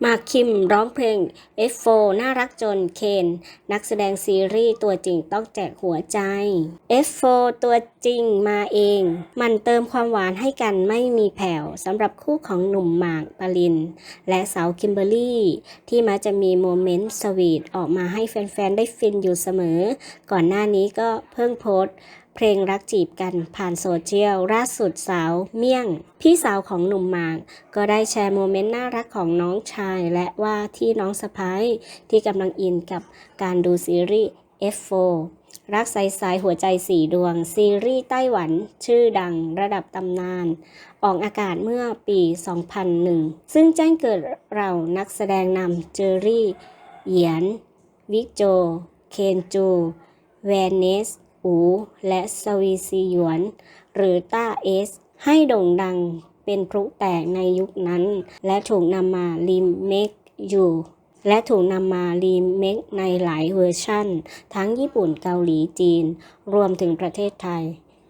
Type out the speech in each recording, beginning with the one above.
หมากคิมร้องเพลง F4 น่ารักจนเคน นักแสดงซีรีส์ตัวจริงต้องแจกหัวใจ F4 ตัวจริงมาเอง มันเติมความหวานให้กันไม่มีแผ่วสำหรับคู่ของหนุ่มหมากปริน และสาวคิมเบอรรี่ ที่มักจะมีโมเมนต์สวีทออกมาให้แฟนๆ ได้ฟินอยู่เสมอ ก่อนหน้านี้ก็เพิ่งโพสต์ เพลงรักจีบกันผ่านโซเชียลล่าสุดสาวเมี่ยง พี่สาวของหนุ่มหมาก ก็ได้แชร์โมเมนต์น่ารักของน้องชาย และว่าที่น้องสะพ้ายที่กำลังอินกับการดูซีรีส์ F4 รักใสๆหัวใจสีดวง ซีรีส์ไต้หวัน ชื่อดังระดับตำนาน ออกอากาศเมื่อปี 2001 ซึ่งแจ้งเกิดเรานักแสดงนำเจอรี่ เหยียน วิกโจ เคนจู แวนเนส อูและสวีซีหยวน หรือต้าเอส ให้โด่งดังเป็นพลุแตกในยุคนั้น และถูกนำมารีเมคอยู่ และถูกนำมารีเมคในหลายเวอร์ชั่น ทั้งญี่ปุ่นเกาหลีจีน รวมถึงประเทศไทย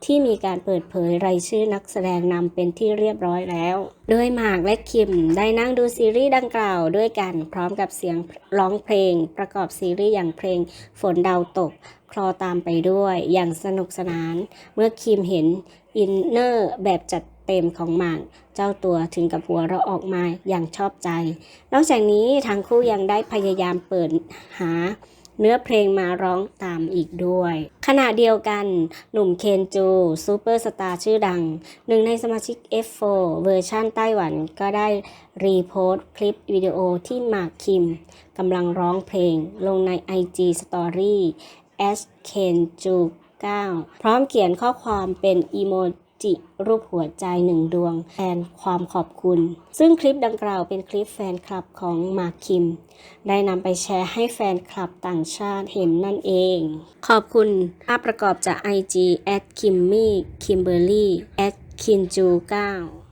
ที่มีการเปิดเผยรายชื่อนักแสดงนำเป็นที่เรียบร้อยแล้ว โดยหมากและคิมได้นั่งดูซีรีส์ดังกล่าวด้วยกันพร้อมกับเสียงร้องเพลง ประกอบซีรีส์อย่างเพลงฝนดาวตก คลอตามไปด้วยอย่างสนุกสนาน เมื่อคิมเห็นอินเนอร์แบบจัดเต็มของหมาก เจ้าตัวถึงกับหัวเราะออกมาอย่างชอบใจ นอกจากนี้ทั้งคู่ยังได้พยายามเปิดหา เนื้อเพลงมาร้องตามอีกด้วย ขณะเดียวกัน หนุ่มเคนจูซูเปอร์สตาร์ชื่อดัง หนึ่งในสมาชิก F4 เวอร์ชั่นไต้หวันก็ได้รีโพสต์คลิปวิดีโอที่หมากคิมกำลังร้องเพลงลงใน IG Story s k e n j u 9พร้อมเขียนข้อความเป็นอีโม จิ รูปหัวใจหนึ่งดวงแทนความขอบคุณ ซึ่งคลิปดังกล่าวเป็นคลิปแฟนคลับของมาคิม ได้นำไปแชร์ให้แฟนคลับต่างชาติเห็นนั่นเอง ขอบคุณภาพประกอบจาก IG at kimmy kimberly at kinju 9